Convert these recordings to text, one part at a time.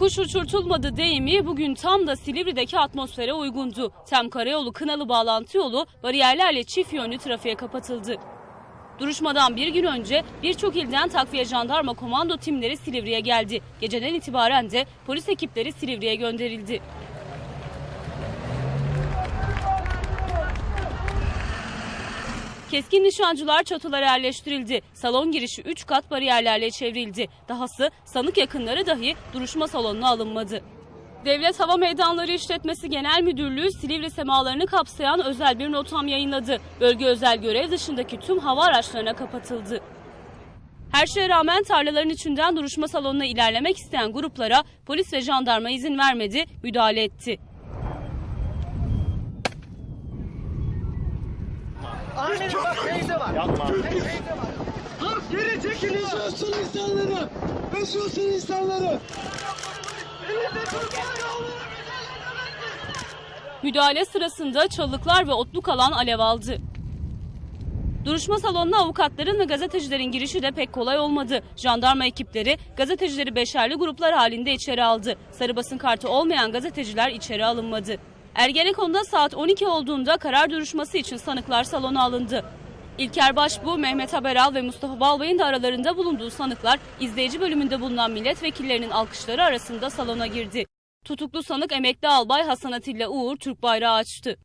Kuş uçurtulmadı deyimi bugün tam da Silivri'deki atmosfere uygundu. Tem Karayolu Kınalı bağlantı yolu bariyerlerle çift yönlü trafiğe kapatıldı. Duruşmadan bir gün önce birçok ilden takviye jandarma komando timleri Silivri'ye geldi. Geceden itibaren de polis ekipleri Silivri'ye gönderildi. Keskin nişancılar çatılara yerleştirildi. Salon girişi 3 kat bariyerlerle çevrildi. Dahası sanık yakınları dahi duruşma salonuna alınmadı. Devlet Hava Meydanları İşletmesi Genel Müdürlüğü Silivri semalarını kapsayan özel bir notam yayınladı. Bölge özel görev dışındaki tüm hava araçlarına kapatıldı. Her şeye rağmen tarlaların içinden duruşma salonuna ilerlemek isteyen gruplara polis ve jandarma izin vermedi, müdahale etti. Aynen bak teyze var. Yapma. Teyze var. Dur geri çekilin. Yaşıyorsun insanları. Yaşıyorsun insanları. Elinde Türkiye Müdahale sırasında çalıklar ve otluk alan alev aldı. Duruşma salonuna avukatların ve gazetecilerin girişi de pek kolay olmadı. Jandarma ekipleri gazetecileri beşerli gruplar halinde içeri aldı. Sarı basın kartı olmayan gazeteciler içeri alınmadı. Ergenekon'da saat 12 olduğunda karar duruşması için sanıklar salona alındı. İlker Başbuğ, Mehmet Haberal ve Mustafa Balbay'ın da aralarında bulunduğu sanıklar izleyici bölümünde bulunan milletvekillerinin alkışları arasında salona girdi. Tutuklu sanık emekli albay Hasan Atilla Uğur Türk bayrağı açtı.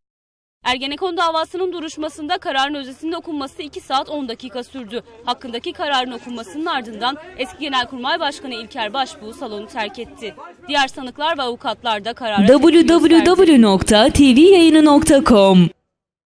Ergenekon davasının duruşmasında kararın özetinin okunması 2 saat 10 dakika sürdü. Hakkındaki kararın okunmasının ardından eski Genelkurmay Başkanı İlker Başbuğ salonu terk etti. Diğer sanıklar ve avukatlar da karara www.tvyayını.com